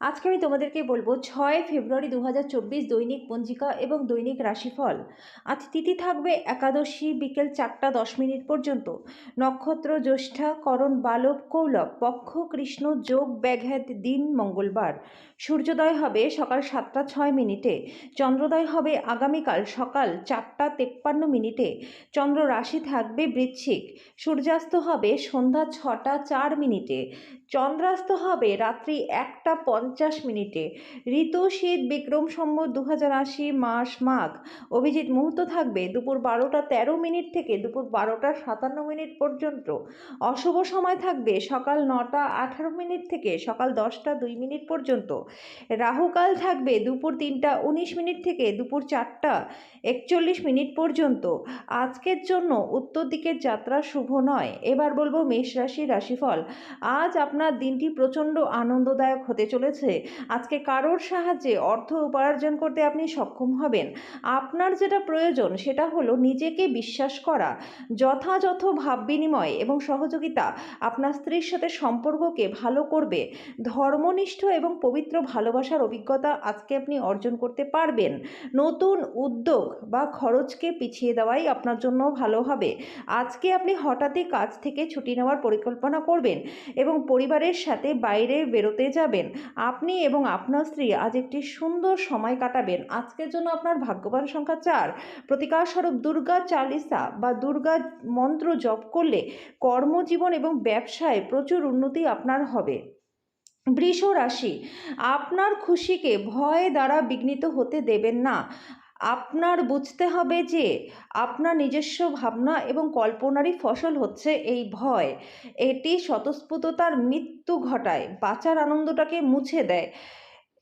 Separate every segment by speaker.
Speaker 1: আজকে আমি তোমাদেরকে বলব, ছয় ফেব্রুয়ারি দু হাজার চব্বিশ দৈনিক পঞ্জিকা এবং দৈনিক রাশিফল। আজ তিথি থাকবে একাদশী বিকেল চারটা দশ মিনিট পর্যন্ত। নক্ষত্র, জ্যৈষ্ঠা, করণ বালব কৌলভ পক্ষ, কৃষ্ণ, যোগ, ব্যাঘাত, দিন, মঙ্গলবার। সূর্যোদয় হবে সকাল সাতটা ছয় মিনিটে। চন্দ্রোদয় হবে আগামীকাল সকাল চারটা তেপ্পান্ন মিনিটে। চন্দ্র রাশি থাকবে বৃশ্চিক। সূর্যাস্ত হবে সন্ধ্যা ছটা চার মিনিটে। চন্দ্রাস্ত হবে রাত্রি একটা পঞ্চাশ মিনিটে। ঋতু শীত বিক্রম সম্বত দু হাজার আশি মাস মাঘ। অভিজিৎ মুহূর্ত থাকবে দুপুর বারোটা তেরো মিনিট থেকে দুপুর বারোটা সাতান্ন মিনিট পর্যন্ত। অশুভ সময় থাকবে সকাল নটা আঠারো মিনিট থেকে সকাল দশটা দুই মিনিট পর্যন্ত। রাহুকাল থাকবে দুপুর তিনটা উনিশ মিনিট থেকে দুপুর চারটা একচল্লিশ মিনিট পর্যন্ত। আজকের জন্য উত্তর দিকের যাত্রা শুভ নয়। এবার বলব মেষ রাশি রাশিফল। আজ আপনার দিনটি প্রচণ্ড আনন্দদায়ক হতে চলেছে। আজকে কারোর সাহায্যে অর্থ উপার্জন করতে আপনি সক্ষম হবেন। আপনার যেটা প্রয়োজন সেটা হলো নিজেকে বিশ্বাস করা, যথাযথ ভাব বিনিময় এবং সহযোগিতা। আপনার স্ত্রীর সাথে সম্পর্ককে ভালো করবে, ধর্মনিষ্ঠ এবং পবিত্র ভালোবাসার অভিজ্ঞতা আজকে আপনি অর্জন করতে পারবেন। নতুন উদ্যোগ বা খরচকে পিছিয়ে দেওয়াই আপনার জন্য ভালো হবে। আজকে আপনি হঠাৎই কাজ থেকে ছুটি নেওয়ার পরিকল্পনা করবেন এবং পরিবারের সাথে বাইরে বেরোতে যাবেন। আপনি এবং আপনার স্ত্রী আজ একটি সুন্দর সময় কাটাবেন। আজকের জন্য আপনার ভাগ্যবান সংখ্যা চার। প্রতিকারস্বরূপ দুর্গা চালিসা বা দুর্গা মন্ত্র জপ করলে কর্মজীবন এবং ব্যবসায় প্রচুর উন্নতি আপনার হবে। বৃষ রাশি আপনার খুশিকে ভয় দ্বারা বিঘ্নিত হতে দেবেন না। আপনার বুঝতে হবে যে আপনার নিজস্ব ভাবনা এবং কল্পনারই ফসল হচ্ছে এই ভয়। এটি স্বতঃস্ফূর্ততার মৃত্যু ঘটায়, বাঁচার আনন্দটাকে মুছে দেয়।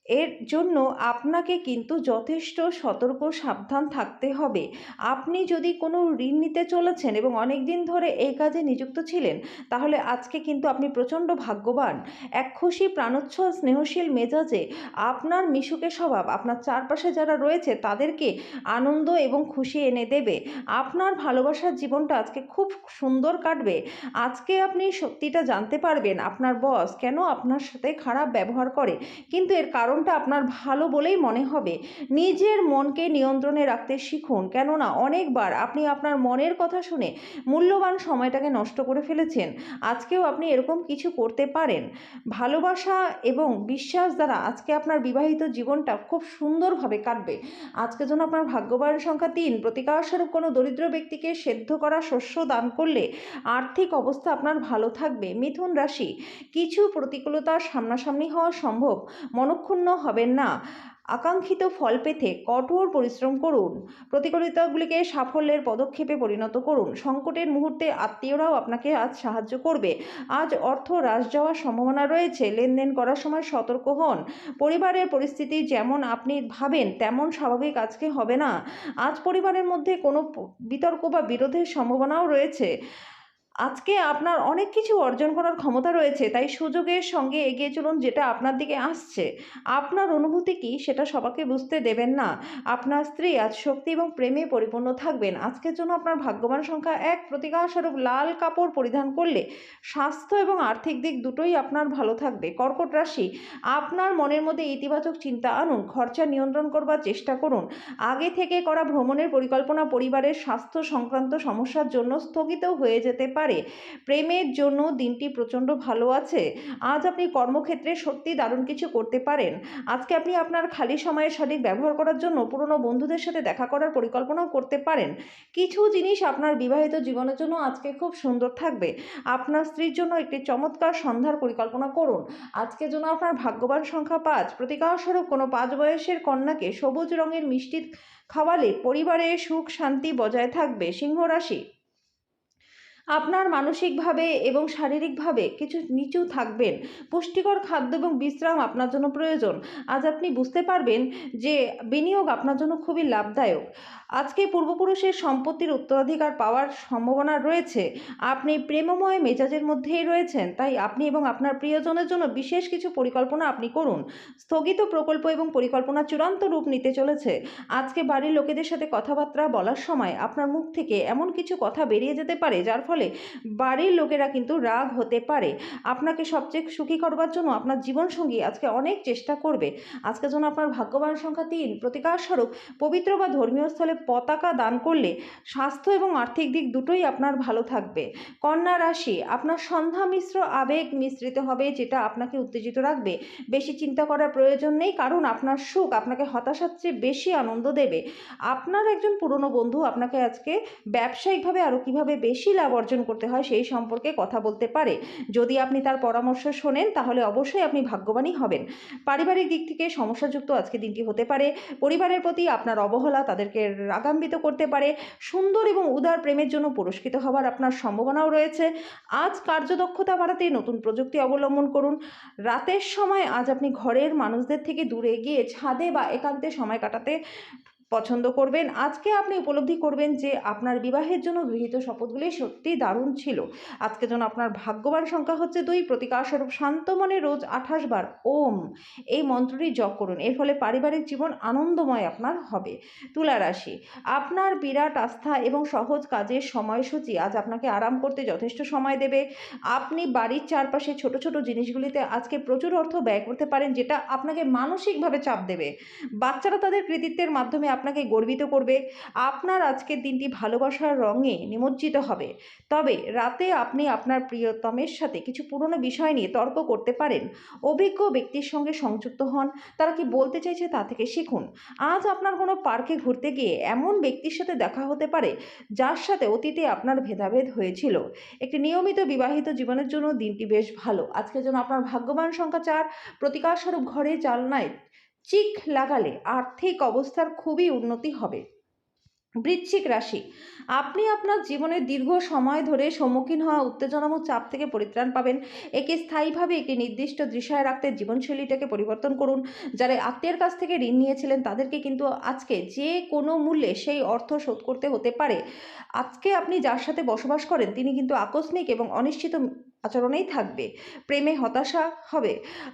Speaker 1: এর জন্য আপনাকে কিন্তু যথেষ্ট সতর্ক, সাবধান থাকতে হবে। আপনি যদি কোনো ঋণ নিতে চলেছেন এবং অনেক দিন ধরে এই কাজে নিযুক্ত ছিলেন, তাহলে আজকে কিন্তু আপনি প্রচণ্ড ভাগ্যবান। এক খুশি, প্রাণোচ্ছল, স্নেহশীল মেজাজে আপনার মিশুকে স্বভাব, আপনার চারপাশে যারা রয়েছে, তাদেরকে আনন্দ এবং খুশি এনে দেবে। আপনার ভালোবাসার জীবনটা আজকে খুব সুন্দর কাটবে। আজকে আপনি সত্যিটা জানতে পারবেন, আপনার বস কেন আপনার সাথে খারাপ ব্যবহার করে। কিন্তু এর কারণটা আপনার ভালো বলেই মনে হবে। নিজের মনকে নিয়ন্ত্রণে রাখতে শিখুন। কেননা অনেকবার আপনি আপনার মনের কথা শুনে মূল্যবান সময়টাকে নষ্ট করে ফেলেছেন। আজকেও আপনি এরকম কিছু করতে পারেন। ভালোবাসা এবং বিশ্বাস দ্বারা আজকে আপনার বিবাহিত জীবনটা খুব সুন্দরভাবে কাটবে। আজকে যেন আপনার ভাগ্যবান সংখ্যা তিন। প্রতিকারস্বরূপ কোনো দরিদ্র ব্যক্তিকে সেদ্ধ করা শস্য দান করলে আর্থিক অবস্থা আপনার ভালো থাকবে। মিথুন রাশি, কিছু প্রতিকূলতার সামনাসামনি হওয়া সম্ভব। মনক্ষুণ্ণ হবেন না। আকাঙ্ক্ষিত ফল পেতে কঠোর পরিশ্রম করুন। প্রতিকূলতাগুলিকে সাফল্যের পদক্ষেপে পরিণত করুন। সংকটের মুহূর্তে আত্মীয়রাও আপনাকে আজ সাহায্য করবে। আজ অর্থ হ্রাস যাওয়ার সম্ভাবনা রয়েছে। লেনদেন করার সময় সতর্ক হন। পরিবারের পরিস্থিতি যেমন আপনি ভাবেন, তেমন স্বাভাবিক আজকে হবে না। আজ পরিবারের মধ্যে কোনো বিতর্ক বা বিরোধের সম্ভাবনাও রয়েছে। আজকে আপনার অনেক কিছু অর্জন করার ক্ষমতা রয়েছে, তাই সুযোগের সঙ্গে এগিয়ে চলুন যেটা আপনার দিকে আসছে। আপনার অনুভূতি কি সেটা সবাকে বুঝতে দেবেন না। আপনার স্ত্রী আজ শক্তি এবং প্রেমে পরিপূর্ণ থাকবেন। আজকের জন্য আপনার ভাগ্যবান সংখ্যা এক। প্রতিকারস্বরূপ লাল কাপড় পরিধান করলে স্বাস্থ্য এবং আর্থিক দিক দুটোই আপনার ভালো থাকবে। কর্কট রাশি, আপনার মনের মধ্যে ইতিবাচক চিন্তা আনুন, খরচা নিয়ন্ত্রণ করবার চেষ্টা করুন। আগে থেকে করা ভ্রমণের পরিকল্পনা পরিবারের স্বাস্থ্য সংক্রান্ত সমস্যার জন্য স্থগিত হয়ে যেতে পারে। পারে। প্রেমের জন্য দিনটি প্রচণ্ড ভালো আছে। আজ আপনি কর্মক্ষেত্রে সত্যি দারুণ কিছু করতে পারেন। আজকে আপনি আপনার খালি সময়ের সঠিক ব্যবহার করার জন্য পুরনো বন্ধুদের সাথে দেখা করার পরিকল্পনাও করতে পারেন। কিছু জিনিস আপনার বিবাহিত জীবনের জন্য আজকে খুব সুন্দর থাকবে। আপনার স্ত্রীর জন্য একটি চমৎকার সন্ধ্যার পরিকল্পনা করুন। আজকের জন্য আপনার ভাগ্যবান সংখ্যা পাঁচ। প্রতিকারস্বরূপ কোনো পাঁচ বয়সের কন্যাকে সবুজ রঙের মিষ্টি খাওয়ালে পরিবারে সুখ শান্তি বজায় থাকবে। সিংহ রাশি আপনার মানসিকভাবে এবং শারীরিকভাবে কিছু নিচু থাকবেন। পুষ্টিকর খাদ্য এবং বিশ্রাম আপনার জন্য প্রয়োজন। আজ আপনি বুঝতে পারবেন যে বিনিয়োগ আপনার জন্য খুবই লাভদায়ক। আজকে পূর্বপুরুষের সম্পত্তির উত্তরাধিকার পাওয়ার সম্ভাবনা রয়েছে। আপনি প্রেমময় মেজাজের মধ্যেই রয়েছেন, তাই আপনি এবং আপনার প্রিয়জনের জন্য বিশেষ কিছু পরিকল্পনা আপনি করুন। স্থগিত প্রকল্প এবং পরিকল্পনা চূড়ান্ত রূপ নিতে চলেছে। আজকে বাড়ির লোকেদের সাথে কথাবার্তা বলার সময় আপনার মুখ থেকে এমন কিছু কথা বেরিয়ে যেতে পারে, যার ফলে ফলে বাড়ির লোকেরা কিন্তু রাগ হতে পারে। আপনাকে সবচেয়ে সুখী করবার জন্য আপনার জীবনসঙ্গী আজকে অনেক চেষ্টা করবে। আজকে যেন আপনার ভাগ্যবান সংখ্যা তিন। প্রতিকার স্বরূপ পবিত্র বা ধর্মীয় স্থলে পতাকা দান করলে স্বাস্থ্য এবং আর্থিক দিক দুটোই আপনার ভালো থাকবে। কন্যা রাশি, আপনার সন্ধ্যা মিশ্র আবেগ মিশ্রিত হবে যেটা আপনাকে উত্তেজিত রাখবে। বেশি চিন্তা করার প্রয়োজন নেই কারণ আপনার সুখ আপনাকে হতাশার চেয়ে বেশি আনন্দ দেবে। আপনার একজন পুরনো বন্ধু আপনাকে আজকে ব্যবসায়িকভাবে আরও কীভাবে বেশি লাভ অর্জন করতে হয় সেই সম্পর্কে কথা বলতে পারে। যদি আপনি তার পরামর্শ শোনেন, তাহলে অবশ্যই আপনি ভাগ্যবানই হবেন। পারিবারিক দিক থেকে সমস্যাযুক্ত আজকে দিনটি হতে পারে। পরিবারের প্রতি আপনার অবহেলা তাদেরকে রাগান্বিত করতে পারে। সুন্দর এবং উদার প্রেমের জন্য পুরস্কৃত হওয়ার আপনার সম্ভাবনাও রয়েছে। আজ কার্যদক্ষতা বাড়াতে নতুন প্রযুক্তি অবলম্বন করুন। রাতের সময় আজ আপনি ঘরের মানুষদের থেকে দূরে গিয়ে ছাদে বা একান্তে সময় কাটাতে পছন্দ করবেন। আজকে আপনি উপলব্ধি করবেন যে আপনার বিবাহের জন্য গৃহীত শপথগুলি সত্যি দারুণ ছিল। আজকে যেন আপনার ভাগ্যবান সংখ্যা হচ্ছে দুই, প্রতিকার স্বরূপ শান্ত মনে রোজ আঠাশ বার ওম। এই মন্ত্রটি জপ করুন। এর ফলে পারিবারিক জীবন আনন্দময় আপনার হবে। তুলা রাশি, আপনার বিরাট আস্থা এবং সহজ কাজের সময়সূচি আজ আপনাকে আরাম করতে যথেষ্ট সময় দেবে। আপনি বাড়ির চারপাশে ছোট ছোট জিনিসগুলিতে আজকে প্রচুর অর্থ ব্যয় করতে পারেন, যেটা আপনাকে মানসিকভাবে চাপ দেবে। বাচ্চারা তাদের কৃতিত্বের মাধ্যমে আপনাকে গর্বিত করবে। আপনার আজকের দিনটি ভালোবাসার রঙে নিমজ্জিত হবে। তবে রাতে আপনি আপনার প্রিয়তমের সাথে কিছু পুরনো বিষয় নিয়ে তর্ক করতে পারেন। অভিজ্ঞ ব্যক্তির সঙ্গে সংযুক্ত হন। তারা কি বলতে চাইছে তা থেকে শিখুন। আজ আপনার কোনো পার্কে ঘুরতে গিয়ে এমন ব্যক্তির সাথে দেখা হতে পারে যার সাথে অতীতে আপনার ভেদাভেদ হয়েছিল। একটি নিয়মিত বিবাহিত জীবনের জন্য দিনটি বেশ ভালো। আজকে যেন আপনার ভাগ্যবান সংখ্যা চার। প্রতিকার স্বরূপ ঘরে জালনায় চিক লাগালে আর্থিক অবস্থার খুবই উন্নতি হবে। বৃশ্চিক রাশি, আপনি আপনার জীবনের দীর্ঘ সময় ধরে সম্মুখীন হওয়া উত্তেজনামূলক চাপ থেকে পরিত্রাণ পাবেন। একে স্থায়ীভাবে একটি নির্দিষ্ট দৃশ্যয় রাখতে জীবনশৈলীটাকে পরিবর্তন করুন। যারা আত্মীয়ের কাছ থেকে ঋণ নিয়েছিলেন, তাদেরকে কিন্তু আজকে যে কোনো মূল্যে সেই অর্থ শোধ করতে হতে পারে। আজকে আপনি যার সাথে বসবাস করেন, তিনি কিন্তু আকস্মিক এবং অনিশ্চিত আচরণেই থাকবে, প্রেমে হতাশা হবে।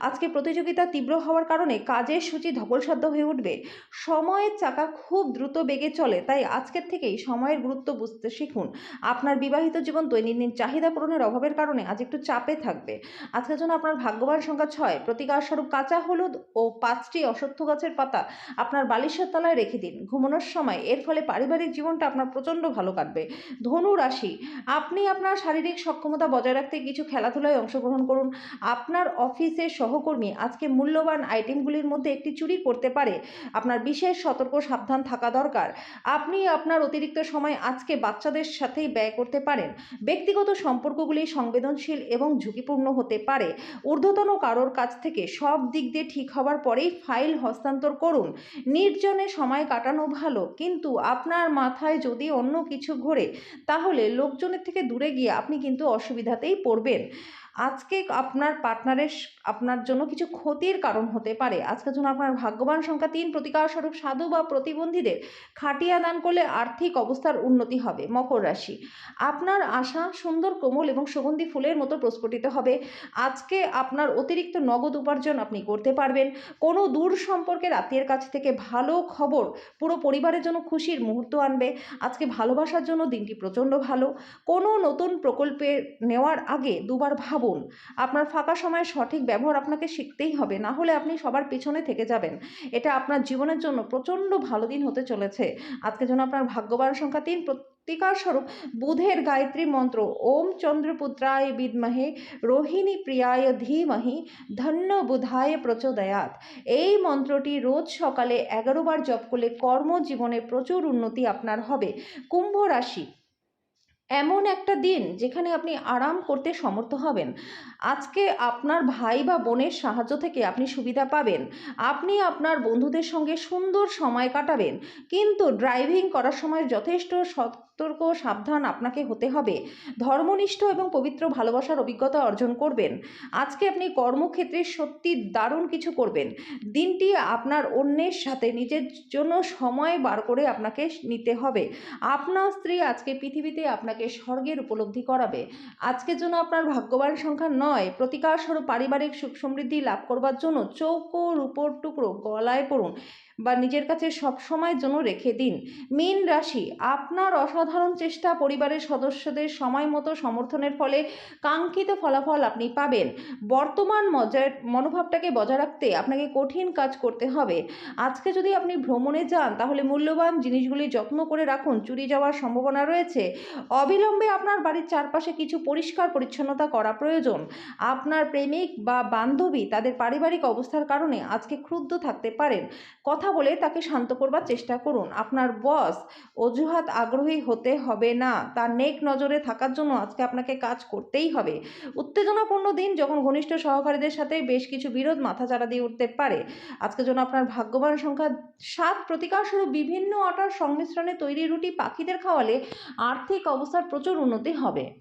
Speaker 1: আজকে প্রতিযোগিতা তীব্র হওয়ার কারণে কাজের সূচি ধকলসাধ্য হয়ে উঠবে। সময়ের চাকা খুব দ্রুত বেগে চলে, তাই আজকের থেকেই সময়ের গুরুত্ব বুঝতে শিখুন। আপনার বিবাহিত জীবন দৈনন্দিন চাহিদা পূরণের অভাবের কারণে আজ একটু চাপে থাকবে। আজকের জন্য আপনার ভাগ্যবান সংখ্যা ছয়। প্রতিকার স্বরূপ কাঁচা হলুদ ও পাঁচটি অশ্বত্থ গাছের পাতা আপনার বালিশের তলায় রেখে দিন। ঘুমানোর সময় এর ফলে পারিবারিক জীবনটা আপনার প্রচণ্ড ভালো কাটবে। ধনু রাশি, আপনি আপনার শারীরিক সক্ষমতা বজায় রাখতে কিছু খেলাধুলায় অংশগ্রহণ করুন। আপনার অফিসের সহকর্মী আজকে মূল্যবান আইটেমগুলির মধ্যে একটি চুরি করতে পারে। আপনার বিশেষ সতর্ক সাবধান থাকা দরকার। আপনি আপনার অতিরিক্ত সময় আজকে বাচ্চাদের সাথেই ব্যয় করতে পারেন। ব্যক্তিগত সম্পর্কগুলি সংবেদনশীল এবং ঝুঁকিপূর্ণ হতে পারে। ঊর্ধ্বতন কারোর কাছ থেকে সব দিক দিয়ে ঠিক হওয়ার পরেই ফাইল হস্তান্তর করুন। নির্জনে সময় কাটানো ভালো, কিন্তু আপনার মাথায় যদি অন্য কিছু ঘোরে, তাহলে লোকজনের থেকে দূরে গিয়ে আপনি কিন্তু অসুবিধাতেই পড়বেন। থাকবেন আজকে আপনার পার্টনারের আপনার জন্য কিছু ক্ষতির কারণ হতে পারে। আজকের জন্য আপনার ভাগ্যবান সংখ্যা তিন প্রতিকার স্বরূপ সাধু বা প্রতিবন্ধীদের খাটিয়া দান করলে আর্থিক অবস্থার উন্নতি হবে, মকর রাশি। আপনার আশা সুন্দর, কোমল এবং সুগন্ধি ফুলের মতো প্রস্ফুটিত হবে। আজকে আপনার অতিরিক্ত নগদ উপার্জন আপনি করতে পারবেন। কোনো দূর সম্পর্কের আত্মীয়ের কাছ থেকে ভালো খবর পুরো পরিবারের জন্য খুশির মুহূর্ত আনবে। আজকে ভালোবাসার জন্য দিনটি প্রচণ্ড ভালো। কোনো নতুন প্রকল্পে নেওয়ার আগে দুবার ভাবুন আপনার ফাঁকা সময়ের সঠিক ব্যবহার আপনাকে শিখতেই হবে, না হলে আপনি সবার পিছনে থেকে যাবেন। এটা আপনার জীবনের জন্য প্রচণ্ড ভালো দিন হতে চলেছে। আজকে জন্য আপনার ভাগ্যবান সংখ্যা তিন, প্রতিকার স্বরূপ বুধের গায়ত্রী মন্ত্র, ওম চন্দ্রপুত্রায় বিদ্মহে, রোহিণী প্রিয়ায় ধীমহি, ধন্য বুধায় প্রচোদয়াত এই মন্ত্রটি রোজ সকালে এগারো বার জপ করলে কর্মজীবনে প্রচুর উন্নতি আপনার হবে। কুম্ভ রাশি এমন একটা দিন যেখানে আপনি আরাম করতে সমর্থ হবেন। আজকে আপনার ভাই বা বোনের সাহায্য থেকে আপনি সুবিধা পাবেন। আপনি আপনার বন্ধুদের সঙ্গে সুন্দর সময় কাটাবেন। কিন্তু ড্রাইভিং করার সময় যথেষ্ট সতর্ক সাবধান আপনাকে হতে হবে। ধর্মনিষ্ঠ এবং পবিত্র ভালোবাসার অভিজ্ঞতা অর্জন করবেন। আজকে আপনি কর্মক্ষেত্রে সত্যি দারুণ কিছু করবেন। দিনটি আপনার অন্যের সাথে নিজের জন্য সময় বার করে আপনাকে নিতে হবে। আপনার স্ত্রী আজকে পৃথিবীতে আপনাকে স্বর্গের উপলব্ধি করাবে। আজকের জন্য আপনার ভাগ্যবান সংখ্যা নয়। প্রতিকার স্বরূপ পারিবারিক সুখ সমৃদ্ধি লাভ করবার জন্য চৌকোর উপর টুকরো গলায় পড়ুন। বা নিজের কাছে সব সময়ের জন্য রেখে দিন। মীন রাশি, আপনার অসাধারণ চেষ্টা পরিবারের সদস্যদের সময় মতো সমর্থনের ফলে কাঙ্ক্ষিত ফলাফল আপনি পাবেন। বর্তমান মজার মনোভাবটাকে বজায় রাখতে আপনাকে কঠিন কাজ করতে হবে। আজকে যদি আপনি ভ্রমণে যান, তাহলে মূল্যবান জিনিসগুলি যত্ন করে রাখুন, চুরি যাওয়ার সম্ভাবনা রয়েছে। অবিলম্বে আপনার বাড়ির চারপাশে কিছু পরিষ্কার পরিচ্ছন্নতা করা প্রয়োজন। আপনার প্রেমিক বা বান্ধবী তাদের পারিবারিক অবস্থার কারণে আজকে ক্রুদ্ধ থাকতে পারেন। কথা বলে তাকে শান্ত করবার চেষ্টা করুন। আপনার বস অজুহাত আগ্রহী হতে হবে না। তার নেক নজরে থাকার জন্য আজকে আপনাকে কাজ করতেই হবে। উত্তেজনাপূর্ণ দিন যখন ঘনিষ্ঠ সহকারীদের সাথে বেশ কিছু বিরোধ মাথাচাড়া দিয়ে উঠতে পারে। আজকে জন্য আপনার ভাগ্যবান সংখ্যা সাত প্রতিকার শুধু বিভিন্ন আটার সংমিশ্রণে তৈরি রুটি পাখিদের খাওয়ালে আর্থিক অবস্থার প্রচুর উন্নতি হবে।